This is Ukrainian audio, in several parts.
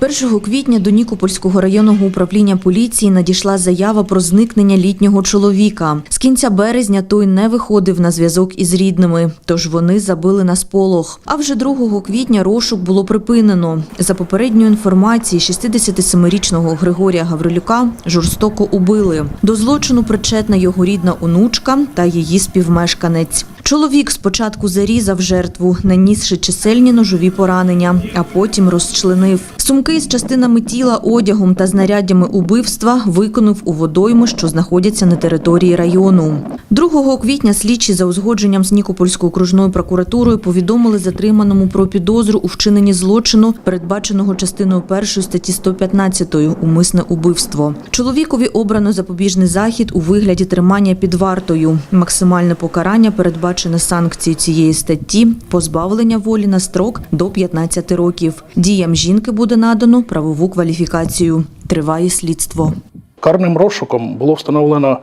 1 квітня до Нікопольського районного управління поліції надійшла заява про зникнення літнього чоловіка. З кінця березня той не виходив на зв'язок із рідними, тож вони забили на сполох. А вже 2 квітня розшук було припинено. За попередньою інформацією, 67-річного Григорія Гаврилюка жорстоко убили. До злочину причетна його рідна онучка та її співмешканець. Чоловік спочатку зарізав жертву, нанісши чисельні ножові поранення, а потім розчленив. Сумки з частинами тіла, одягом та знаряддями убивства виконав у водойми, що знаходяться на території району. 2 квітня слідчі за узгодженням з Нікопольською окружною прокуратурою повідомили затриманому про підозру у вчиненні злочину, передбаченого частиною 1 статті 115 «Умисне убивство». Чоловікові обрано запобіжний захід у вигляді тримання під вартою. Максимальне покарання передбачене санкцію цієї статті – позбавлення волі на строк до 15 років. Діям жінки буде надано правову кваліфікацію. Триває слідство. Карним розшуком було встановлено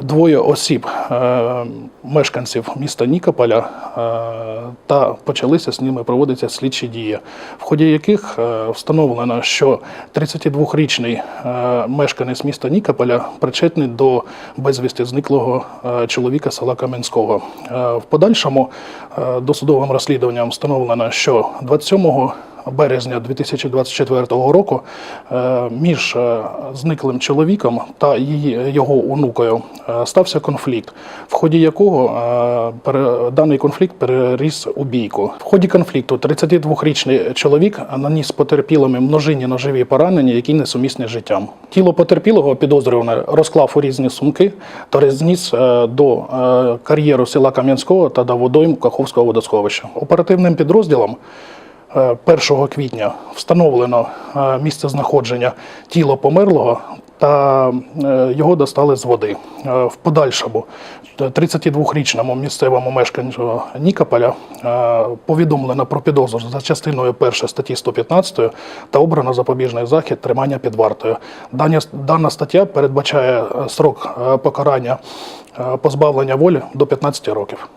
двоє осіб, е, мешканців міста Нікополя, е, та почалися з ними проводитися слідчі дії, в ході яких е, встановлено, що 32-річний е, мешканець міста Нікополя причетний до безвісти зниклого чоловіка села Кам'янського. В подальшому досудовим розслідуванням встановлено, що 27 березня 2024 року е, між е, зниклим чоловіком та її, його онукою е, стався конфлікт, в ході якого даний конфлікт переріс у бійку. В ході конфлікту 32-річний чоловік наніс потерпілими множинні ножові поранення, які несумісні з життям. Тіло потерпілого підозрюваного розклав у різні сумки та розніс до кар'єру села Кам'янського та до водойм Каховського водосховища. Оперативним підрозділом 1 квітня встановлено е, місце знаходження тіла померлого та е, його достали з води. Е, В подальшому 32-річному місцевому мешканцю Нікополя повідомлено про підозру за частиною 1 статті 115 та обрано запобіжний захід тримання під вартою. Дана стаття передбачає срок покарання позбавлення волі до 15 років.